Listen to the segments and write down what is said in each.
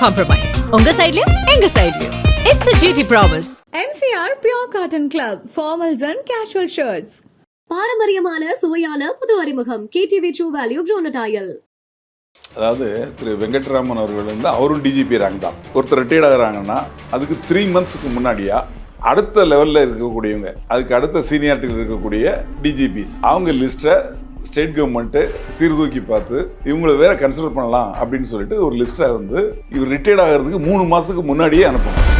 Compromise உங்க சைடுலயும் எங்க சைடுலயும் it's a GT promise MCR Pure Cotton Club, formals and casual shirts. பாரம்பரியமான சுவையான புது அறிமுகம். கேடிவி ட்ரூ வேல்யூ ப்ரோனடாயல் அதாவது திரு வெங்கட்ராமன் அவர்கள் வந்து அவரும் டிஜிபி ரேங்க் தான். ஒருத்தர் ரிட்டையர்ட் ஆகுறாங்கன்னா அதுக்கு த்ரீ மந்த்ஸ்க்கு முன்னாடியா அடுத்த லெவலில் இருக்கக்கூடியவங்க அதுக்கு அடுத்த சீனியாரிட்டியில் இருக்கக்கூடிய டிஜிபிஸ் அவங்க லிஸ்ட்டை ஸ்டேட் கவர்மெண்ட்டு சீர்தூக்கி பார்த்து இவங்களை வேற கன்சிடர் பண்ணலாம் அப்படின்னு சொல்லிட்டு ஒரு லிஸ்ட்டை வந்து இவர் ரிட்டையர்ட் ஆகிறதுக்கு மூணு மாதத்துக்கு முன்னாடியே அனுப்பணும்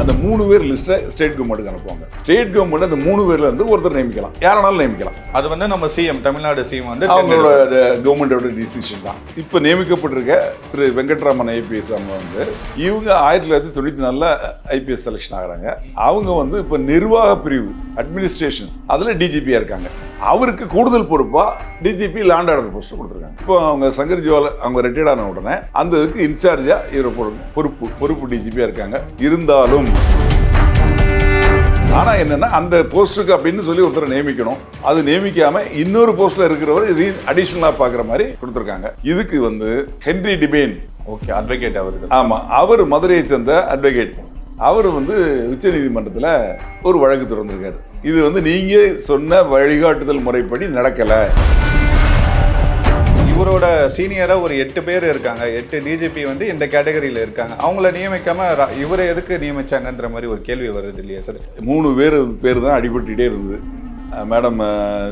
அந்த மூணு பேர் லிஸ்ட்டை ஸ்டேட் கவர்மெண்ட்டுக்கு அனுப்புவாங்க. ஸ்டேட் கவர்மெண்ட் அந்த மூணு பேர்ல இருந்து ஒருத்தர் நியமிக்கலாம். யாரானாலும் நியமிக்கலாம். அது வந்து நம்ம சிஎம் தமிழ்நாடு சிஎம் வந்து அவங்களோட கவர்மெண்டோட டிசிஷன் தான். இப்போ நியமிக்கப்பட்டிருக்க திரு வெங்கட்ராமன் ஐபிஎஸ் அவங்க வந்து இவங்க ஆயிரத்தி தொள்ளாயிரத்தி தொண்ணூற்றி நாலில் ஐபிஎஸ் செலெக்ஷன் ஆகுறாங்க. அவங்க வந்து இப்போ நிர்வாக பிரிவு அட்மினிஸ்ட்ரேஷன் அதில் டிஜிபியாக இருக்காங்க. அவருக்கு கூடுதல் பொறுப்பாக டிஜிபி லேண்ட் ஆர்டர் போஸ்ட் கொடுத்துருக்காங்க. இப்போ அவங்க சங்கர் ஜுவால் அவங்க ரிட்டையர்ட் ஆன உடனே அந்த இதுக்கு இன்சார்ஜாக இவர் பொறுப்பு பொறுப்பு டிஜிபியாக இருக்காங்க. இருந்தாலும் ஆனா என்னன்னா அந்த போஸ்ட்டுக்கு அப்படின்னு சொல்லி ஒருத்தரை நியமிக்கணும். அது நியமிக்காம இன்னொரு போஸ்ட்ல இருக்கிறவர் இதையும் அடிஷனலா பாக்குற மாதிரி கொடுத்துருக்காங்க. இதுக்கு வந்து ஹென்ரி டிபேன். ஓகே அட்வொகேட் அவர்கள் ஆமா அவர் மதுரையை சேர்ந்த அட்வொகேட் அவர் வந்து உச்சநீதிமன்றத்தில் ஒரு வழக்கு திறந்திருக்காரு. இது வந்து நீங்க சொன்ன வழிகாட்டுதல் முறைப்படி நடக்கல. இவரோட சீனியரா ஒரு எட்டு பேர் இருக்காங்க. எட்டு டிஜிபி வந்து இந்த கேட்டகரியில இருக்காங்க. அவங்கள நியமிக்காம இவரை எதுக்கு நியமிச்சாங்கன்ற மாதிரி ஒரு கேள்வி வருது இல்லையா சார் மூணு பேர் பேர் தான் அடிபட்டுட்டே இருந்தது. மேடம்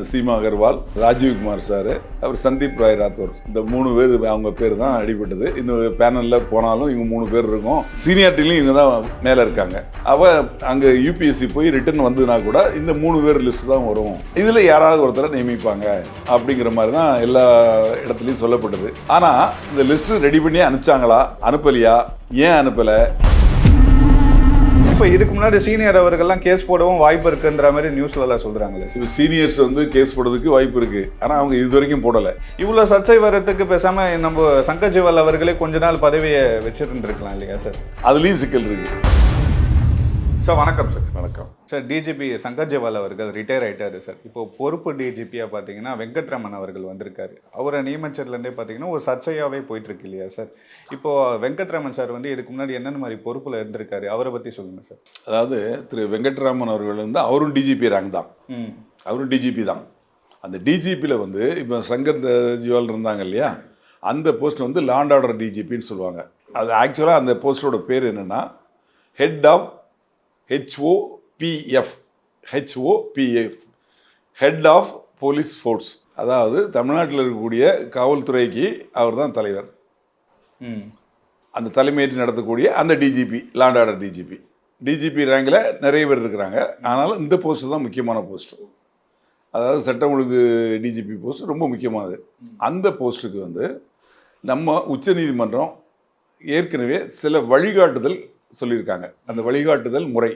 சீமா அகர்வால் ராஜீவ்குமார் சார் அப்புறம் சந்தீப் ராய் ராத்தோர். இந்த மூணு பேர் அவங்க பேர் தான் அடிபட்டது. இந்த பேனலில் போனாலும் இவங்க மூணு பேர் இருக்கும். சீனியாரிட்டிலையும் இவங்க தான் மேலே இருக்காங்க. அவள் அங்கே யூபிஎஸ்சி போய் ரிட்டர்ன் வந்ததுனா கூட இந்த மூணு பேர் லிஸ்ட் தான் வரும். இதில் யாராவது ஒருத்தரை நியமிப்பாங்க அப்படிங்கிற மாதிரி தான் எல்லா இடத்துலையும் சொல்லப்பட்டது. ஆனால் இந்த லிஸ்ட்டு ரெடி பண்ணி அனுப்பிச்சாங்களா? அனுப்பலையா? ஏன் அனுப்பலை? இப்போ இதுக்கு முன்னாடி சீனியர் அவர்கள்லாம் கேஸ் போடவும் வாய்ப்பு இருக்குன்ற மாதிரி நியூஸ்ல எல்லாம் சொல்றாங்களே. சார் இப்போ சீனியர்ஸ் வந்து கேஸ் போடுறதுக்கு வாய்ப்பு இருக்கு. ஆனால் அவங்க இது வரைக்கும் போடலை. இவ்வளோ சர்ச்சை வர்றதுக்கு பேசாம நம்ம சங்கர் ஜிவால் அவர்களே கொஞ்ச நாள் பதவியை வச்சிருந்துருக்கலாம் இல்லையா சார்? அதுலேயும் சிக்கல் இருக்கு. சார் வணக்கம் சார் வணக்கம். சார் டிஜிபி சங்கர் ஜிவால் அவர்கள் ரிட்டையர் ஆயிட்டாரு சார் இப்போ பொறுப்பு டிஜிபியாக பார்த்தீங்கன்னா வெங்கட்ரமன் அவர்கள் வந்திருக்காரு. அவரை நியமிச்சதுலேருந்தே பார்த்தீங்கன்னா ஒரு சர்ச்சையாகவே போயிட்டு இருக்கு இல்லையா சார் இப்போ வெங்கட்ரமன் சார் வந்து இதுக்கு முன்னாடி என்னென்ன மாதிரி பொறுப்பில் இருந்திருக்காரு? அவரை பற்றி சொல்லுங்க சார் அதாவது திரு வெங்கட்ராமன் அவர்கள் வந்து அவரும் டிஜிபி ரேங்க் தான். ம். அவரும் டிஜிபி தான். அந்த டிஜிபியில் வந்து இப்போ சங்கர் ஜிவால் இருந்தாங்க இல்லையா அந்த போஸ்ட் வந்து லாண்ட் ஆர்டர் டிஜிபின்னு சொல்லுவாங்க. அது ஆக்சுவலாக அந்த போஸ்டோட பேர் என்னென்னா head of HOPF HOPF head of police force அதாவது தமிழ்நாட்டில் இருக்கக்கூடிய காவல்துறைக்கு அவர் தான் தலைவர். ம். அந்த தலைமையேற்று நடத்தக்கூடிய அந்த DGP law and order DGP DGP ரேங்கில் நிறைய பேர் இருக்கிறாங்க. ஆனாலும் இந்த போஸ்ட் தான் முக்கியமான போஸ்ட் அதாவது சட்டம் ஒழுங்கு டிஜிபி போஸ்ட் ரொம்ப முக்கியமானது. அந்த போஸ்ட்டுக்கு வந்து நம்ம உச்சநீதிமன்றம் ஏற்கனவே சில வழிகாட்டுதல் சொல்லியிருக்காங்க. அந்த வழிகாட்டுதல் முறை.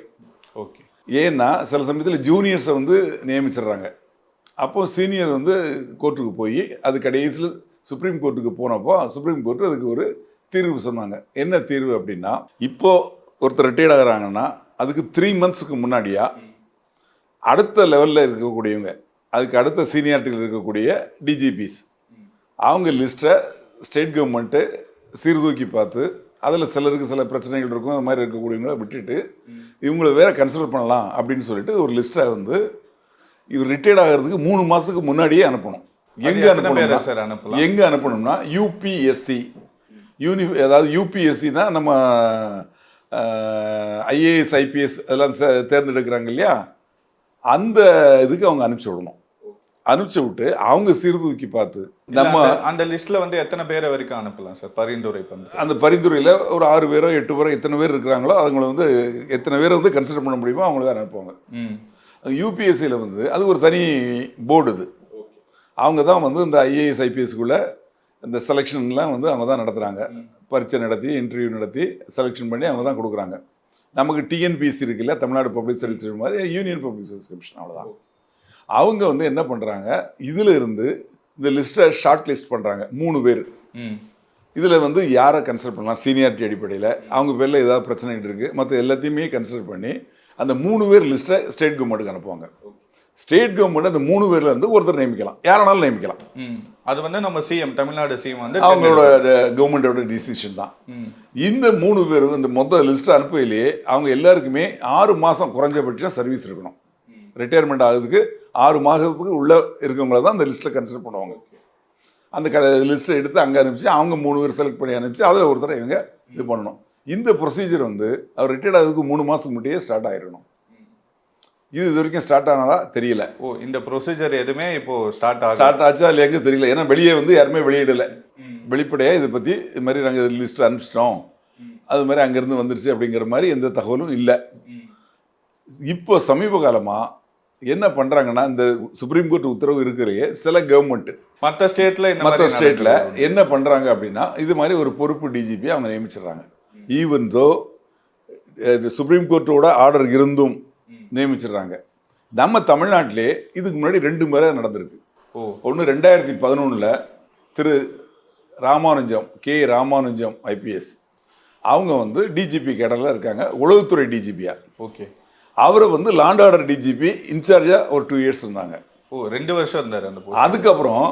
ஓகே. ஏன்னா சில சமயத்தில் ஜூனியர்ஸை வந்து நியமிச்சிடுறாங்க. அப்போ சீனியர் வந்து கோர்ட்டுக்கு போய் அது கடைசியில் சுப்ரீம் கோர்ட்டுக்கு போனப்போ சுப்ரீம் கோர்ட் அதுக்கு ஒரு தீர்வு சொன்னாங்க. என்ன தீர்வு அப்படின்னா இப்போ ஒருத்தர் ரிட்டையர்ட் ஆகுறாங்கன்னா அதுக்கு த்ரீ மந்த்ஸ்க்கு முன்னாடியா அடுத்த லெவலில் இருக்கக்கூடியவங்க அதுக்கு அடுத்த சீனியாரிட்டியில் இருக்கக்கூடிய டிஜிபிஸ் அவங்க லிஸ்ட்டை ஸ்டேட் கவர்மெண்ட்டு சீர்தூக்கி பார்த்து அதில் சிலருக்கு சில பிரச்சனைகள் இருக்கும் அது மாதிரி இருக்கக்கூடியவங்கள விட்டுட்டு இவங்களை வேற கன்சிடர் பண்ணலாம் அப்படின்னு சொல்லிட்டு ஒரு லிஸ்ட்டை வந்து இவர் ரிட்டையர்ட் ஆகிறதுக்கு மூணு மாதத்துக்கு முன்னாடியே அனுப்பணும். எங்கே அனுப்பணும்னா சார் அனுப்பலாம்? எங்கே அனுப்பணும்னா யூபிஎஸ்சி யூனி அதாவது யூபிஎஸ்சினா நம்ம ஐஏஎஸ் ஐபிஎஸ் அதெல்லாம் தேர்ந்தெடுக்கிறாங்க இல்லையா? அந்த இதுக்கு அவங்க அனுப்பிச்சி விடணும். அனுப்பிச்சி விட்டு அவங்க சீர்தூக்கி பார்த்து. நம்ம அந்த- லிஸ்ட்ல வந்து எத்தனை பேரை வரைக்கும் அனுப்பலாம் சார் பரிந்துரை பண்ணி அந்த பரிந்துரையில் ஒரு ஆறு பேரோ எட்டு பேரோ எத்தனை பேர் இருக்கிறாங்களோ அவங்கள வந்து எத்தனை பேரை வந்து கன்சிடர் பண்ண முடியுமோ அவங்கள அனுப்புவாங்க. யூபிஎஸ்சியில் வந்து அது ஒரு தனி போர்டு இது. அவங்க தான் வந்து இந்த ஐஏஎஸ் ஐபிஎஸ்க்குள்ளே இந்த செலெக்ஷன்லாம் வந்து அவங்க தான் நடத்துகிறாங்க பரீட்சை நடத்தி இன்டர்வியூ நடத்தி செலெக்ஷன் பண்ணி அவங்க தான் கொடுக்குறாங்க. நமக்கு டிஎன்பிஎஸ்சி இருக்குல்ல தமிழ்நாடு பப்ளிக் சர்வீஸ் மாதிரி யூனியன் பப்ளிக் சர்வீஸ் கமிஷன் அவ்வளோதான் அவங்க வந்து என்ன பண்ணுறாங்க இதில் இருந்து இந்த லிஸ்ட்டை ஷார்ட் லிஸ்ட் பண்ணுறாங்க மூணு பேர். இதில் வந்து யாரை கன்சிடர் பண்ணலாம்? சீனியாரிட்டி அடிப்படையில். அவங்க பேரில் ஏதாவது பிரச்சனைகள் இருக்குது மற்ற எல்லாத்தையுமே கன்சிடர் பண்ணி அந்த மூணு பேர் லிஸ்ட்டை ஸ்டேட் கவர்மெண்ட்டுக்கு அனுப்புவாங்க. ஸ்டேட் கவர்மெண்ட் அந்த மூணு பேர்ல இருந்து ஒருத்தர் நியமிக்கலாம். யாரானாலும் நியமிக்கலாம். அது வந்து நம்ம சிஎம் தமிழ்நாடு சிஎம் வந்து அவங்களோட கவர்மெண்டோட டிசிஷன் தான். இந்த மூணு பேரும் இந்த மொத்த லிஸ்ட் அனுப்பையிலேயே அவங்க எல்லாருக்குமே ஆறு மாதம் குறைஞ்சபட்சம் சர்வீஸ் இருக்கணும். ரிட்டையர்மெண்ட் ஆகுறதுக்கு ஆறு மாதத்துக்கு உள்ள இருக்கவங்கள தான் அந்த லிஸ்ட்டில் கன்சிடர் பண்ணுவாங்க. அந்த க லிஸ்ட்டை எடுத்து அங்கே அனுப்பிச்சு அவங்க மூணு பேர் செலக்ட் பண்ணி அனுப்பிச்சு அதில் ஒருத்தரை இவங்க இது பண்ணணும். இந்த ப்ரொசீஜர் வந்து அவர் ரிட்டையர்ட் ஆகிறதுக்கு மூணு மாதத்துக்கு முன்னாடியே ஸ்டார்ட் ஆகிருக்கணும் இது இது வரைக்கும் ஸ்டார்ட் ஆனதா தெரியல. ஓ இந்த ப்ரொசீஜர் எதுவுமே இப்போ ஸ்டார்ட் ஆகும் ஸ்டார்ட் ஆச்சா இல்லை எங்கே தெரியல. ஏன்னா வெளியே வந்து யாருமே வெளியிடலை. வெளிப்படையாக இதை பற்றி இது மாதிரி நாங்கள் லிஸ்ட் அனுப்பிச்சிட்டோம். அது மாதிரி அங்கேருந்து வந்துருச்சு அப்படிங்கிற மாதிரி எந்த தகவலும் இல்லை. இப்போ சமீப காலமாக என்ன பண்ணுறாங்கன்னா இந்த சுப்ரீம் கோர்ட் உத்தரவு இருக்கிறையே சில கவர்மெண்ட் மற்ற இந்த மற்ற ஸ்டேட்டில். என்ன பண்ணுறாங்க அப்படின்னா இது மாதிரி ஒரு பொறுப்பு டிஜிபி அவங்க நியமிச்சிடுறாங்க. ஈவன் தோ சுப்ரீம் கோர்ட்டோட ஆர்டர் இருந்தும் நியமிச்சிடுறாங்க. நம்ம தமிழ்நாட்டிலே இதுக்கு முன்னாடி ரெண்டு முறை நடந்திருக்கு. ஓ. ஒன்று ரெண்டாயிரத்தி பதினொன்றில் திரு ராமானுஜம் கே ராமானுஜம் ஐபிஎஸ் அவங்க வந்து டிஜிபி கேடரில் இருக்காங்க. உளவுத்துறை டிஜிபியா ஓகே. அவரை வந்து லாண்ட் ஆர்டர் டிஜிபி இன்சார்ஜாக ஒரு டூ இயர்ஸ் இருந்தாங்க. ஓ ரெண்டு வருஷம் இருந்தாரு அந்த. அதுக்கப்புறம்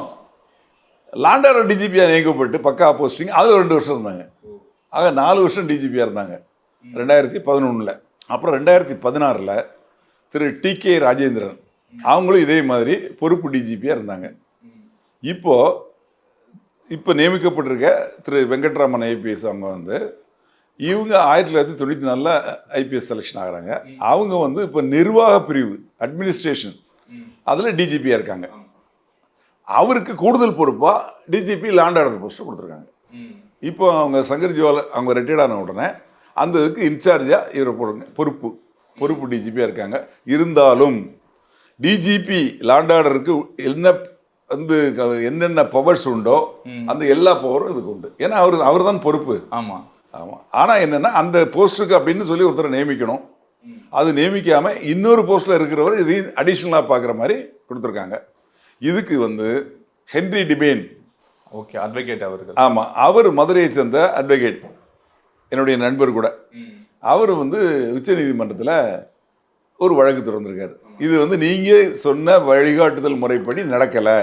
லாண்ட் ஆர்டர் டிஜிபியாக நியமிக்கப்பட்டு பக்கா போஸ்டிங் அது ரெண்டு வருஷம் இருந்தாங்க. ஆக நாலு வருஷம் டிஜிபியாக இருந்தாங்க. ரெண்டாயிரத்தி பதினொன்றில் அப்புறம் ரெண்டாயிரத்தி பதினாறில் திரு டி கே ராஜேந்திரன் அவங்களும் இதே மாதிரி பொறுப்பு டிஜிபியாக இருந்தாங்க. இப்போ இப்போ நியமிக்கப்பட்டிருக்க திரு வெங்கட்ராமன் ஐபிஎஸ் அவங்க வந்து இவங்க ஆயிரத்தி தொள்ளாயிரத்தி தொண்ணூற்றி நாலில் ஐபிஎஸ் செலெக்ஷன் ஆகுறாங்க. அவங்க வந்து இப்போ நிர்வாக பிரிவு அட்மினிஸ்ட்ரேஷன் அதில் டிஜிபியாக இருக்காங்க. அவருக்கு கூடுதல் பொறுப்பாக டிஜிபி லாண்ட் ஆர்டர் போஸ்ட்டு கொடுத்துருக்காங்க. இப்போ அவங்க சங்கர் ஜுவால் அவங்க ரிட்டையர்ட் ஆன உடனே அந்த இதுக்கு இன்சார்ஜாக இவரை போடுங்க. பொறுப்பு. பொறுப்பு டிஜிபியாக இருக்காங்க. இருந்தாலும் டிஜிபி லாண்ட் ஆர்டருக்கு என்ன வந்து என்னென்ன பவர்ஸ் உண்டோ அந்த எல்லா பவரும் இதுக்கு உண்டு. ஏன்னா அவர் அவர் தான் பொறுப்பு. ஆமா. ஆமாம் ஆனால் என்னென்னா அந்த போஸ்ட்டுக்கு அப்படின்னு சொல்லி ஒருத்தரை நியமிக்கணும். அது நியமிக்காம இன்னொரு போஸ்ட்டில் இருக்கிறவர் இதையும் அடிஷ்னலாக பார்க்குற மாதிரி கொடுத்துருக்காங்க. இதுக்கு வந்து ஹென்ரி டிபேன். ஓகே அட்வொகேட் அவர்கள். ஆமாம் அவர் மதுரையை சேர்ந்த அட்வொகேட் என்னுடைய நண்பர் கூட. அவர் வந்து உச்சநீதிமன்றத்தில் ஒரு வழக்கு திறந்திருக்காரு இது வந்து நீங்கள் சொன்ன வழிகாட்டுதல் முறைப்படி நடக்கலை.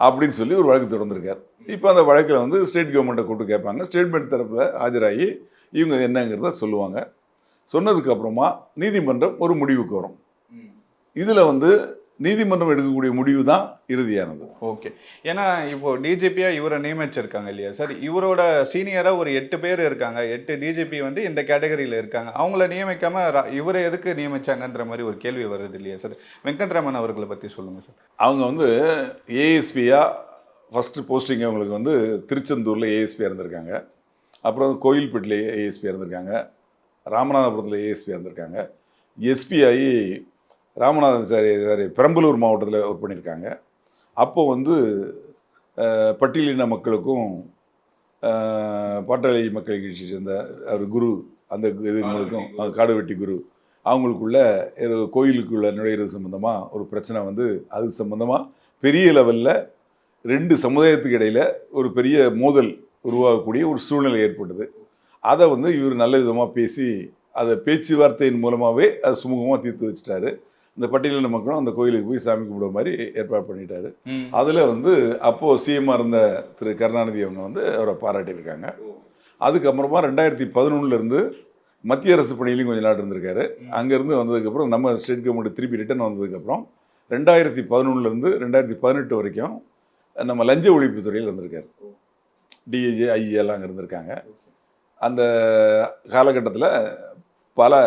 அப்படின்னு சொல்லி ஒரு வழக்கு திறந்திருக்காரு இப்போ அந்த வழக்கில் வந்து ஸ்டேட் கவர்மெண்ட்டை கூப்பிட்டு கேட்பாங்க. ஸ்டேட்மெண்ட் தரப்பில் ஆஜராகி இவங்க என்னங்கிறத சொல்லுவாங்க. சொன்னதுக்கு அப்புறமா நீதிமன்றம் ஒரு முடிவுக்கு வரும். இதில் வந்து நீதிமன்றம் எடுக்கக்கூடிய முடிவு தான் இறுதியானது. ஓகே. ஏன்னா இப்போ டிஜிபியா இவரை நியமிச்சிருக்காங்க இல்லையா? சார் இவரோட சீனியரா ஒரு எட்டு பேர் இருக்காங்க. எட்டு டிஜிபி வந்து இந்த கேட்டகரியில இருக்காங்க. அவங்கள நியமிக்காம இவரை எதுக்கு நியமிச்சாங்கன்ற மாதிரி ஒரு கேள்வி வருது இல்லையா? சார் வெங்கட்ராமன் அவர்களை பத்தி சொல்லுங்க சார். அவங்க வந்து ஏஎஸ்பியாக ஃபஸ்ட்டு போஸ்டிங் அவங்களுக்கு வந்து திருச்செந்தூரில் ஏஎஸ்பியாக இருந்திருக்காங்க அப்புறம் கோயில்பேட்டில் ஏஎஸ்பியாக இருந்திருக்காங்க ராமநாதபுரத்தில் ஏஎஸ்பியாக இருந்திருக்காங்க எஸ்பி ஆகி ராமநாதன் சாரி சாரி பெரம்பலூர் மாவட்டத்தில் ஒர்க் பண்ணியிருக்காங்க அப்போ வந்து பட்டியலின மக்களுக்கும் பாட்டாளி மக்கள் கட்சி சேர்ந்த ஒரு குரு அந்த இதுங்களுக்கும் காடுவெட்டி குரு. அவங்களுக்குள்ள கோயிலுக்குள்ள நுழையிறது சம்மந்தமாக ஒரு பிரச்சனை வந்து அது சம்மந்தமாக பெரிய லெவலில் ரெண்டு சமுதாயத்துக்கு இடையில ஒரு பெரிய மோதல் உருவாகக்கூடிய ஒரு சூழ்நிலை ஏற்பட்டது. அதை வந்து இவர் நல்ல விதமாக பேசி அதை பேச்சுவார்த்தையின் மூலமாகவே அதை சுமூகமாக தீர்த்து வச்சிட்டாரு. இந்த பட்டியலின மக்களும் அந்த கோயிலுக்கு போய் சாமி கும்பிட மாதிரி ஏற்பாடு பண்ணிட்டாரு. அதில் வந்து அப்போது சிஎம்மாக இருந்த திரு கருணாநிதி அவங்க வந்து அவரை பாராட்டியிருக்காங்க. அதுக்கப்புறமா ரெண்டாயிரத்தி பதினொன்றுலேருந்து மத்திய அரசு பணியிலையும் கொஞ்ச நாள் இருந்திருக்காரு. அங்கேருந்து வந்ததுக்கப்புறம் நம்ம ஸ்டேட் கவர்மெண்ட் திருப்பி ரிட்டர்ன் வந்ததுக்கப்புறம் ரெண்டாயிரத்தி பதினொன்றுலேருந்து ரெண்டாயிரத்தி பதினெட்டு வரைக்கும் நம்ம லஞ்ச ஒழிப்பு துறையில் இருந்திருக்காரு. டிஏஜி ஐஏ எல்லாம் அங்கே இருந்திருக்காங்க. அந்த காலகட்டத்தில் பல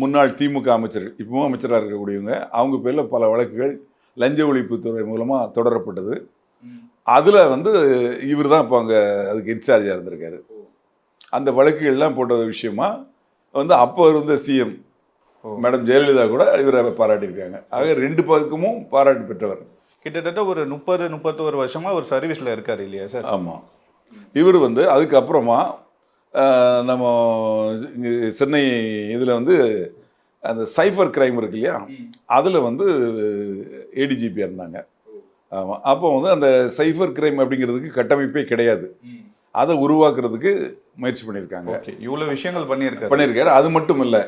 முன்னாள் திமுக அமைச்சர்கள் இப்பவும் அமைச்சராக இருக்கக்கூடியவங்க அவங்க பேரில் பல வழக்குகள் லஞ்ச ஒழிப்புத்துறை மூலமாக தொடரப்பட்டது. அதில் வந்து இவர் தான் இப்போ அங்கே அதுக்கு இன்சார்ஜாக இருந்திருக்காரு. அந்த வழக்குகள்லாம் போட்ட விஷயமா வந்து அப்போ இருந்த சிஎம். மேடம் ஜெயலலிதா கூட இவரை பாராட்டியிருக்காங்க. ஆக ரெண்டு பக்கமும் பாராட்டு பெற்றவர். கிட்டத்தட்ட ஒரு முப்பது முப்பத்தோரு வருஷமா ஒரு சர்வீஸ்ல இருக்காரு இல்லையா சார்? ஆமாம் இவர் வந்து அதுக்கப்புறமா நம்ம இங்க சென்னை இதில் வந்து அந்த சைஃபர் கிரைம் இருக்கு இல்லையா அதில் வந்து ஏடிஜிபியாக இருந்தாங்க. ஆமாம் அப்போ வந்து அந்த சைஃபர் கிரைம் அப்படிங்கிறதுக்கு கட்டமைப்பே கிடையாது. அதை உருவாக்குறதுக்கு முயற்சி பண்ணியிருக்காங்க. ஓகே. இவ்வளவு விஷயங்கள் பண்ணியிருக்காரு. பண்ணியிருக்காரு. அது மட்டும் இல்லை.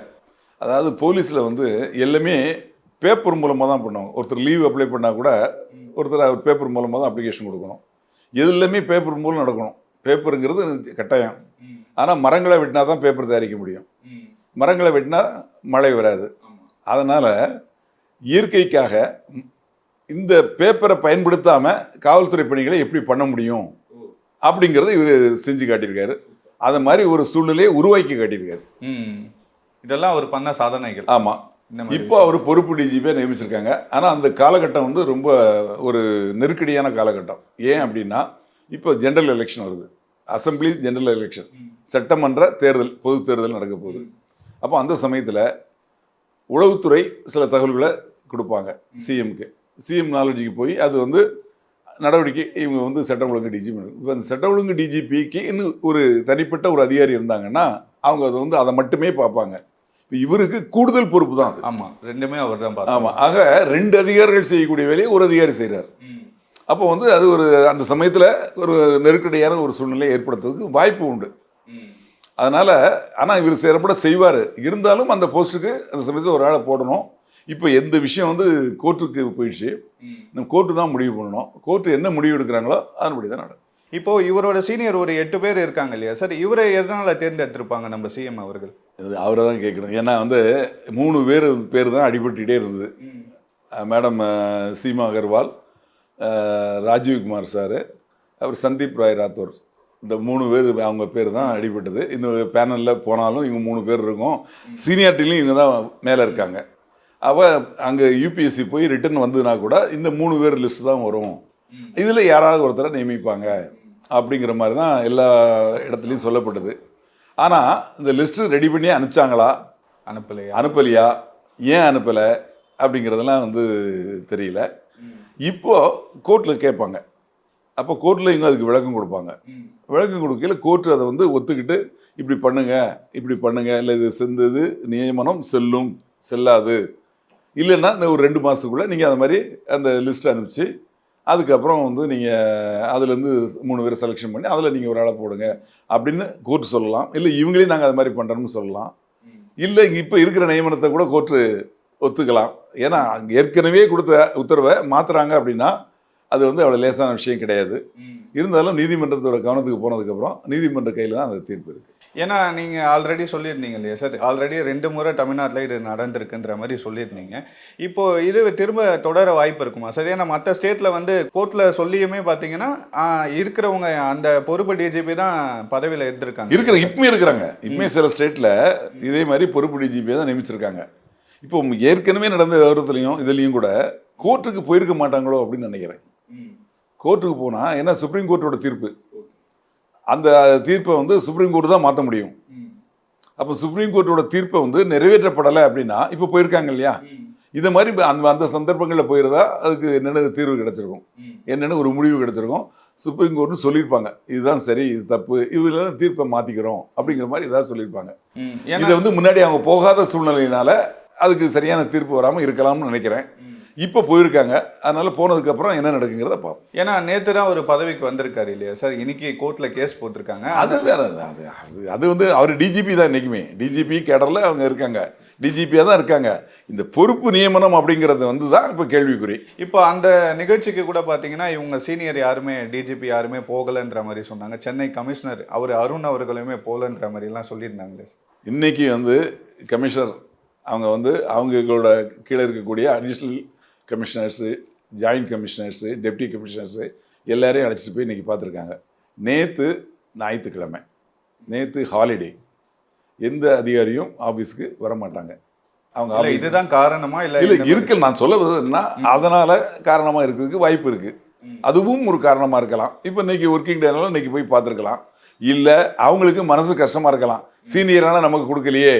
அதாவது போலீஸில் வந்து எல்லாமே பேப்பர் மூலமாக தான் பண்ணுவாங்க. ஒருத்தர் லீவ் அப்ளை பண்ணால் கூட ஒருத்தர் அவர் பேப்பர் மூலமாக தான் அப்ளிகேஷன் கொடுக்கணும். எதுலையுமே பேப்பர் மூலம் நடக்கணும். பேப்பருங்கிறது கட்டாயம். ஆனால் மரங்களை வெட்டினா தான் பேப்பர் தயாரிக்க முடியும். மரங்களை வெட்டினா மழை வராது. அதனால் இயற்கைக்காக இந்த பேப்பரை பயன்படுத்தாமல் காவல்துறை பணிகளை எப்படி பண்ண முடியும்? அப்படிங்கிறத இவர் செஞ்சு காட்டியிருக்காரு. அதை மாதிரி ஒரு சூழ்நிலையை உருவாக்கி காட்டியிருக்காரு. இதெல்லாம் அவர் பண்ண சாதனைகள். ஆமாம் இப்போ அவர் பொறுப்பு டிஜிபியாக நியமிச்சிருக்காங்க. ஆனால் அந்த காலகட்டம் வந்து ரொம்ப ஒரு நெருக்கடியான காலகட்டம். ஏன் அப்படின்னா இப்போ ஜெனரல் எலெக்ஷன் வருது. அசம்பிளி ஜெனரல் எலெக்ஷன் சட்டமன்ற தேர்தல் பொது தேர்தல் நடக்க போகுது. அப்போ அந்த சமயத்தில் உளவுத்துறை சில தகவல்களை கொடுப்பாங்க சிஎம்க்கு சிஎம் நாலேஜுக்கு போய் அது வந்து நடவடிக்கை இவங்க வந்து சட்டம் ஒழுங்கு டிஜிபி இப்போ அந்த சட்டம் ஒழுங்கு டிஜிபிக்கு இன்னும் ஒரு தனிப்பட்ட ஒரு அதிகாரி இருந்தாங்கன்னா அவங்க அதை வந்து அதை மட்டுமே பார்ப்பாங்க. இவருக்கு கூடுதல் பொறுப்பு தான் அது. ஆமா ரெண்டுமே அவர் தான் ஆமாம் ஆக ரெண்டு அதிகாரிகள் செய்யக்கூடிய வேலையை ஒரு அதிகாரி செய்கிறார் அப்போ வந்து அது ஒரு அந்த சமயத்தில் ஒரு நெருக்கடியான ஒரு சூழ்நிலையை ஏற்படுத்துறதுக்கு வாய்ப்பு உண்டு. அதனால் ஆனால் இவர் சிறப்பட செய்வார். இருந்தாலும் அந்த போஸ்ட்டுக்கு அந்த சமயத்தில் ஒரு ஆளை போடணும். இப்போ எந்த விஷயம் வந்து கோர்ட்டுக்கு போயிடுச்சு நம்ம கோர்ட்டு தான் முடிவு பண்ணணும். கோர்ட்டு என்ன முடிவு எடுக்கிறாங்களோ அதன்படி தான் நடக்கும். இப்போ இவரோட சீனியர் ஒரு எட்டு பேர் இருக்காங்க இல்லையா? சார் இவரை எதனால தேர்ந்தெடுத்திருப்பாங்க நம்ம சிஎம் அவர்கள்? இது அவரை தான் கேட்கணும். ஏன்னா வந்து மூணு பேர் பேர் தான் அடிபட்டுக்கிட்டே இருந்தது. மேடம் சீமா அகர்வால் ராஜீவ்குமார் சார் அப்புறம் சந்தீப் ராய் ராத்தோர். இந்த மூணு பேர் அவங்க பேர் தான் அடிபட்டது. இந்த பேனலில் போனாலும் இவங்க மூணு பேர் இருக்கும். சீனியாரிட்டிலையும் இவங்க தான் மேலே இருக்காங்க. அவ அங்கே யூபிஎஸ்சி போய் ரிட்டர்ன் வந்ததுனா கூட இந்த மூணு பேர் லிஸ்ட் தான் வரும். இதில் யாராவது ஒருத்தரை நியமிப்பாங்க. அப்படிங்கிற மாதிரி தான் எல்லா இடத்துலையும் சொல்லப்பட்டது. ஆனால் இந்த லிஸ்ட்டு ரெடி பண்ணி அனுப்பிச்சாங்களா? அனுப்பலையா? அனுப்பலையா? ஏன் அனுப்பலை? அப்படிங்கிறதெல்லாம் வந்து தெரியல. இப்போ கோர்ட்டில் கேட்பாங்க. அப்போ கோர்ட்டில் இவங்க அதுக்கு விளக்கம் கொடுப்பாங்க. விளக்கம் கொடுக்கல கோர்ட்டு அதை வந்து ஒத்துக்கிட்டு இப்படி பண்ணுங்க இப்படி பண்ணுங்க இல்லை இது செஞ்சது நியமனம் செல்லும் செல்லாது. இல்லைன்னா இந்த ஒரு ரெண்டு மாதத்துக்குள்ளே நீங்கள் அந்த மாதிரி அந்த லிஸ்ட் அனுப்பிச்சு அதுக்கப்புறம் வந்து நீங்கள் அதுலேருந்து மூணு பேரை செலெக்ஷன் பண்ணி அதில் நீங்கள் ஒரு ஆளை போடுங்க அப்படின்னு கோர்ட் சொல்லலாம். இல்லை இவங்களே நாங்கள் அது மாதிரி பண்ணுறோம்னு சொல்லலாம். இல்லை இங்கே இப்போ இருக்கிற நியமனத்தை கூட கோர்ட்டு ஒத்துக்கலாம். ஏன்னா அங்கே ஏற்கனவே கொடுத்த உத்தரவை மாற்றுறாங்க அப்படின்னா அது வந்து அவ்வளோ லேசான விஷயம் கிடையாது. இருந்தாலும் நீதிமன்றத்தோட கவனத்துக்கு போனதுக்கப்புறம் நீதிமன்ற கையில் தான் அந்த தீர்ப்பு இருக்குது ஏன்னா நீங்க ஆல்ரெடி சொல்லியிருந்தீங்க இல்லையா சார்? ஆல்ரெடி ரெண்டு முறை தமிழ்நாட்டில் இது நடந்திருக்குன்ற மாதிரி சொல்லியிருந்தீங்க. இப்போ இது திரும்ப தொடர வாய்ப்பு இருக்குமா சார்? ஏன்னா மற்ற ஸ்டேட்ல வந்து கோர்ட்ல சொல்லியுமே பார்த்தீங்கன்னா இருக்கிறவங்க அந்த பொறுப்பு டிஜிபி தான் பதவியில் இருந்திருக்காங்க. இருக்கிற இப்பயும் இருக்கிறாங்க. இப்பயும் சில ஸ்டேட்டில் இதே மாதிரி பொறுப்பு டிஜிபியை தான் நியமிச்சிருக்காங்க. இப்போ ஏற்கனவே நடந்த விவரத்துலையும் இதுலேயும் கூட கோர்ட்டுக்கு போயிருக்க மாட்டாங்களோ அப்படின்னு நினைக்கிறேன். கோர்ட்டுக்கு போனால் ஏன்னா சுப்ரீம் கோர்ட்டோட தீர்ப்பு. அந்த தீர்ப்பை வந்து சுப்ரீம் கோர்ட் தான் மாற்ற முடியும். அப்போ சுப்ரீம் கோர்ட்டோட தீர்ப்பை வந்து நிறைவேற்றப்படலை அப்படின்னா இப்போ போயிருக்காங்க இல்லையா? இதை மாதிரி அந்த அந்த சந்தர்ப்பங்களில் போயிருந்தா அதுக்கு என்னென்ன தீர்வு கிடைச்சிருக்கும்? என்னென்ன ஒரு முடிவு கிடைச்சிருக்கும்? சுப்ரீம் கோர்ட்னு சொல்லியிருப்பாங்க. இதுதான் சரி இது தப்பு இதுல தீர்ப்பை மாற்றிக்கிறோம் அப்படிங்கிற மாதிரி இதாக சொல்லியிருப்பாங்க. இதை வந்து முன்னாடி அவங்க போகாத சூழ்நிலையினால அதுக்கு சரியான தீர்ப்பு வராமல் இருக்கலாம்னு நினைக்கிறேன். இப்போ போயிருக்காங்க. அதனால போனதுக்கு அப்புறம் என்ன நடக்குங்கிறத பார்ப்போம். ஏன்னா நேத்து தான் ஒரு பதவிக்கு வந்திருக்காரு இல்லையா? சார் இன்னைக்கு கோர்ட்ல கேஸ் போட்டிருக்காங்க. அது அது அது வந்து அவர் டிஜிபி தான் இன்னைக்குமே. டிஜிபி கேடரில் அவங்க இருக்காங்க. டிஜிபியாக தான் இருக்காங்க. இந்த பொறுப்பு நியமனம் அப்படிங்கிறது வந்து தான் இப்போ கேள்விக்குறி. இப்போ அந்த நிகழ்ச்சிக்கு கூட பார்த்தீங்கன்னா இவங்க சீனியர் யாருமே டிஜிபி யாருமே போகலைன்ற மாதிரி சொன்னாங்க. சென்னை கமிஷனர் அவர் அருண் அவர்களுமே போகலன்ற மாதிரிலாம் சொல்லியிருந்தாங்களே சார். இன்னைக்கு வந்து கமிஷனர் அவங்க வந்து அவங்களோட கீழே இருக்கக்கூடிய additional commissioners joint commissioners deputy commissioners எல்லாரையும் அழைச்சிட்டு போய் இன்னைக்கு பார்த்துருக்காங்க. நேற்று ஞாயிற்றுக்கிழமை நேற்று ஹாலிடே எந்த அதிகாரியும் ஆஃபீஸ்க்கு வர மாட்டாங்க அவங்க இதுதான் காரணமா இல்ல இல்ல இருக்கு நான் சொல்ல வருதுன்னா அதனால காரணமா இருக்கிறதுக்கு வாய்ப்பு இருக்கு. அதுவும் ஒரு காரணமா இருக்கலாம். இப்போ இன்னைக்கு ஒர்க்கிங் டேனால இன்னைக்கு போய் பார்த்துருக்கலாம். இல்ல அவங்களுக்கு மனசு கஷ்டமா இருக்கலாம். சீனியரான நமக்கு கொடுக்கலையே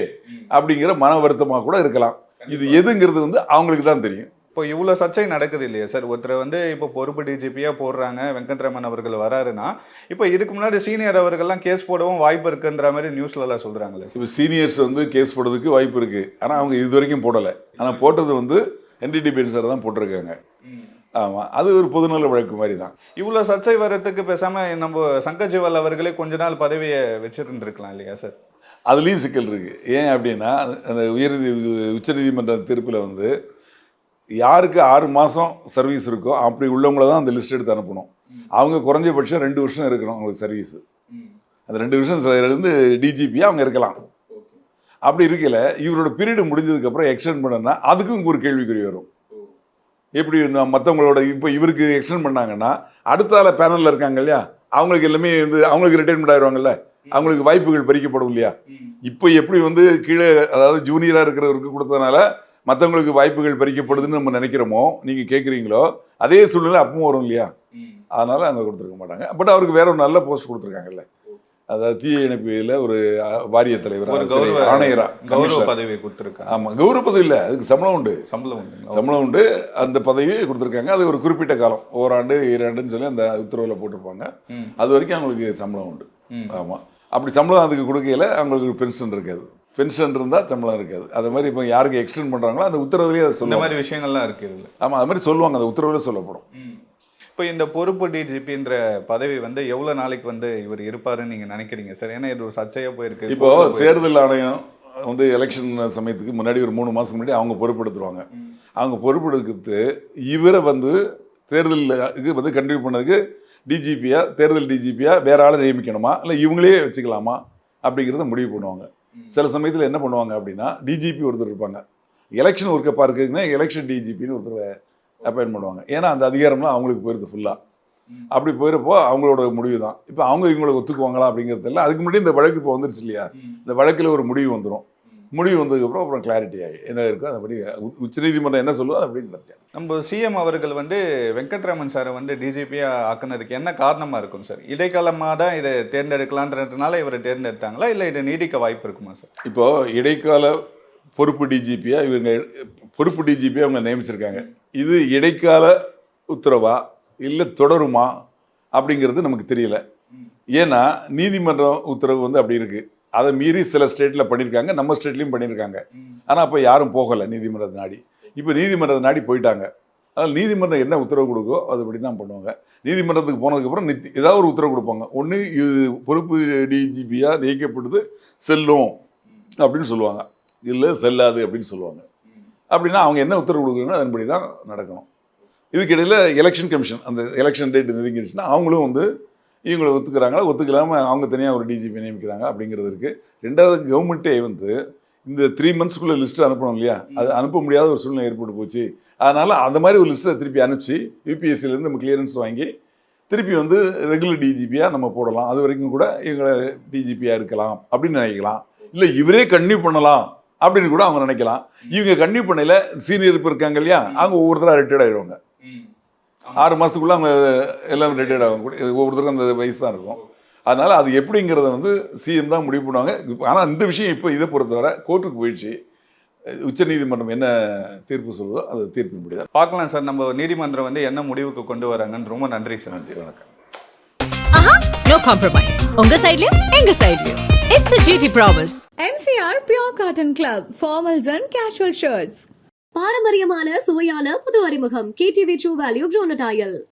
அப்படிங்கிற மன வருத்தமா கூட இருக்கலாம். இது எதுங்கிறது வந்து அவங்களுக்கு தான் தெரியும். இப்போ இவ்வளவு சர்ச்சை நடக்குது இல்லையா சார்? ஒருத்தர் வந்து இப்போ பொறுப்பு டிஜிபியா போடுறாங்க வெங்கட்ரமன் அவர்கள் வராருன்னா இப்போ இதுக்கு முன்னாடி சீனியர் அவர்கள்லாம் கேஸ் போடவும் வாய்ப்பு இருக்குன்ற மாதிரி நியூஸ்ல எல்லாம் சொல்றாங்களே இப்போ சீனியர்ஸ் வந்து கேஸ் போடுறதுக்கு வாய்ப்பு இருக்கு. ஆனா அவங்க இது வரைக்கும் போடலை. ஆனா போட்டது வந்து என்டிடி பென்சர் தான் போட்டிருக்காங்க. ஆமா அது ஒரு பொதுநல வழக்கு மாதிரி தான். இவ்வளவு சர்ச்சை வர்றதுக்கு பேசாம நம்ம சங்கர்ஜிவால் அவர்களே கொஞ்ச நாள் பதவியை வச்சிருந்துருக்கலாம் இல்லையா சார்? அதுலேயும் சிக்கல் இருக்கு. ஏன் அப்படின்னா அந்த உயர் உச்சநீதிமன்ற தீர்ப்பில் வந்து யாருக்கு ஆறு மாதம் சர்வீஸ் இருக்கோ அப்படி உள்ளவங்கள தான் அந்த லிஸ்ட் எடுத்து அனுப்பணும். அவங்க குறைஞ்சபட்சம் ரெண்டு வருஷம் இருக்கணும் அவங்களுக்கு சர்வீஸு அந்த ரெண்டு வருஷம் இருந்து டிஜிபியாக அவங்க இருக்கலாம். அப்படி இருக்கல இவரோட பீரியடு முடிஞ்சதுக்கப்புறம் எக்ஸ்டெண்ட் பண்ணனா அதுக்கும் ஒரு கேள்விக்குறி வரும். எப்படி இருந்தால் மற்றவங்களோட இப்போ இவருக்கு எக்ஸ்டெண்ட் பண்ணாங்கன்னா அடுத்த ஆள பேனலில் இருக்காங்க இல்லையா? அவங்களுக்கு எல்லாமே வந்து அவங்களுக்கு ரிட்டைர்மெண்ட் ஆயிடுவாங்கல்ல அவங்களுக்கு வாய்ப்புகள் பறிக்கப்படும் இல்லையா? இப்போ எப்படி வந்து கீழே அதாவது ஜூனியராக இருக்கிறவருக்கு கொடுத்ததுனால மற்றவங்களுக்கு வாய்ப்புகள் பறிக்கப்படுதுன்னு நம்ம நினைக்கிறோமோ நீங்கள் கேட்குறீங்களோ அதே சூழ்நிலை அப்பவும் வரும் இல்லையா? அதனால அங்கே கொடுத்துருக்க மாட்டாங்க. பட் அவருக்கு வேற ஒரு நல்ல போஸ்ட் கொடுத்துருக்காங்கல்ல. அதாவது தீய இணைப்பில் ஒரு வாரிய தலைவர் ஆணையரா கௌரவ கமிஷனர். பதவி கொடுத்துருக்காங்க. ஆமாம் கௌரவ பதவி இல்லை அதுக்கு சம்பளம் உண்டு. சம்பளம் உண்டுங்களா? சம்பளம் உண்டு. அந்த பதவி கொடுத்துருக்காங்க. அது ஒரு குறிப்பிட்ட காலம். ஓராண்டு ஈராண்டுன்னு சொல்லி அந்த உத்தரவில் போட்டிருப்பாங்க. அது வரைக்கும் அவங்களுக்கு சம்பளம் உண்டு. ஆமாம் அப்படி சம்பளம் அதுக்கு கொடுக்கையில அவங்களுக்கு பென்ஷன் இருக்காது. பென்ஷன் இருந்தால் சம்பளம் இருக்காது. அது மாதிரி இப்போ யாருக்கு எக்ஸ்டெண்ட் பண்ணுறாங்களோ அந்த உத்தரவுலேயே அதை சொல்லுவாங்க மாதிரி விஷயங்கள்லாம் இருக்கு இதுல. ஆமாம் அது மாதிரி சொல்லுவாங்க அந்த உத்தரவுல சொல்லப்படும். இப்போ இந்த பொறுப்பு டிஜிபின்ற பதவி வந்து எவ்வளவு நாளைக்கு வந்து இவர் இருப்பாருன்னு நீங்க நினைக்கிறீங்க? சார் ஏன்னா இது ஒரு சர்ச்சையா போயிருக்கு. இப்போ தேர்தல் ஆணையம் வந்து எலெக்ஷன் சமயத்துக்கு முன்னாடி ஒரு மூணு மாதத்துக்கு முன்னாடி அவங்க பொறுப்பெடுத்துருவாங்க. அவங்க பொறுப்பெடுக்கிறது இவரை வந்து தேர்தல் இது வந்து கண்டினியூ பண்ணதுக்கு டிஜிபியா தேர்தல் டிஜிபியா வேற ஆளை நியமிக்கணுமா? இல்லை இவங்களே வச்சுக்கலாமா? அப்படிங்கிறத முடிவு பண்ணுவாங்க. சில சமயத்தில் என்ன பண்ணுவாங்க அப்படின்னா டிஜிபி ஒருத்தர் இருப்பாங்க. எலெக்ஷன் ஒர்க்கை பார்க்குறதுக்குன்னா எலெக்ஷன் டிஜிபின்னு ஒருத்தர் அப்பாயின் பண்ணுவாங்க. ஏன்னா அந்த அதிகாரம்லாம் அவங்களுக்கு போயிருது ஃபுல்லாக அப்படி போயிறப்போ அவங்களோட முடிவு தான் இப்போ அவங்க இவங்களை ஒத்துக்குவாங்களா அப்படிங்கிறது இல்லை அதுக்கு முன்னாடி இந்த வழக்கு இப்போ வந்துருச்சு இல்லையா? இந்த வழக்கில் ஒரு முடிவு வந்துடும் முடிவு வந்ததுக்கப்புறம் அப்புறம் கிளாரிட்டி ஆகி என்ன இருக்கோ அதபடி உச்சநீதிமன்றம் என்ன சொல்லுதோ அது அப்படி நடக்கும் நம்ம சிஎம் அவர்கள் வந்து வெங்கட்ராமன் சாரை வந்து டிஜிபியா ஆக்குனதுக்கு என்ன காரணமா இருக்கும் சார்? இடைக்காலமாக தான் இதை தேர்ந்தெடுக்கலான்றதுனால இவரை தேர்ந்தெடுத்தாங்களா? இல்லை இதை நீடிக்க வாய்ப்பு இருக்குமா சார்? இப்போ இடைக்கால பொறுப்பு டிஜிபியா இவங்க பொறுப்பு டிஜிபியா அவங்க நியமிச்சிருக்காங்க. இது இடைக்கால உத்தரவா? இல்லை தொடருமா? அப்படிங்கிறது நமக்கு தெரியல. ஏன்னா நீதிமன்றம் உத்தரவு வந்து அப்படி இருக்கு. அதை மீறி சில ஸ்டேட்டில் பண்ணியிருக்காங்க நம்ம ஸ்டேட்லேயும் பண்ணியிருக்காங்க ஆனால் அப்போ யாரும் போகலை நீதிமன்றத்தை நாடி. இப்போ நீதிமன்றத்தை நாடி போயிட்டாங்க. அதனால் நீதிமன்றம் என்ன உத்தரவு கொடுக்கோ அதுபடி தான் பண்ணுவாங்க. நீதிமன்றத்துக்கு போனதுக்கப்புறம் நித்தி ஏதாவது ஒரு உத்தரவு கொடுப்பாங்க. ஒன்று இது பொறுப்பு டிஜிபியாக நீக்கப்படுது செல்லும் அப்படின்னு சொல்லுவாங்க. இல்லை செல்லாது அப்படின்னு சொல்லுவாங்க. அப்படின்னா அவங்க என்ன உத்தரவு கொடுக்குறாங்களோ அதன்படி தான் நடக்கணும். இதுக்கிடையில் எலெக்ஷன் கமிஷன் அந்த எலெக்ஷன் டேட் நெருங்கிடுச்சுன்னா அவங்களும் வந்து இவங்களை ஒத்துக்கிறாங்களா? ஒத்துக்கலாமல் அவங்க தனியாக ஒரு டிஜிபி நியமிக்கிறாங்க அப்படிங்கிறது இருக்குது ரெண்டாவது கவர்மெண்ட்டே வந்து இந்த த்ரீ மந்த்ஸ்க்குள்ளே லிஸ்ட்டு அனுப்பணும் இல்லையா? அது அனுப்ப முடியாத ஒரு சூழ்நிலை ஏற்பட்டு போச்சு. அதனால் அந்த மாதிரி ஒரு லிஸ்ட்டை திருப்பி அனுப்பிச்சு யூபிஎஸ்சிலேருந்து நம்ம கிளியரன்ஸ் வாங்கி திருப்பி வந்து ரெகுலர் டிஜிபியாக நம்ம போடலாம். அது வரைக்கும் கூட இவங்களை டிஜிபியாக இருக்கலாம் அப்படின்னு நினைக்கலாம். இல்லை இவரே கன்டினியூ பண்ணலாம் அப்படின்னு கூட அவங்க நினைக்கலாம். இவங்க கன்டினியூ பண்ணல சீனியர் இப்போ இருக்காங்க இல்லையா? அவங்க ஒவ்வொருத்தராக ரிட்டையர்ட் ஆயிடுவாங்க. ஆறு மாதத்துக்குள்ளே அவங்க எல்லாம் ரிட்டையர்ட் ஆகும் கூட ஒவ்வொருத்தருக்கும் அந்த வயசு தான் இருக்கும். அதனால் அது எப்படிங்கிறத வந்து சிஎம் தான் முடிவு பண்ணுவாங்க. ஆனால் இந்த விஷயம் இப்போ இதை பொறுத்தவரை கோர்ட்டுக்கு போயிடுச்சு. உச்சநீதிமன்றம் என்ன தீர்ப்பு சொல்லுதோ அது தீர்ப்பின்படி தான். பார்க்கலாம் சார். நம்ம நீதிமன்றம் வந்து என்ன முடிவுக்கு கொண்டு வராங்கன்னு ரொம்ப நன்றி சார். நன்றி வணக்கம். ஆஹா நோ காம்ப்ரமைஸ் உங்க சைடுலயும் எங்க சைடுலயும் it's a GT promise MCR Pure Cotton Club, formals and casual shirts. பாரம்பரியமான சுவையான புது அறிமுகம். KTV true value க்ரோனடாயல்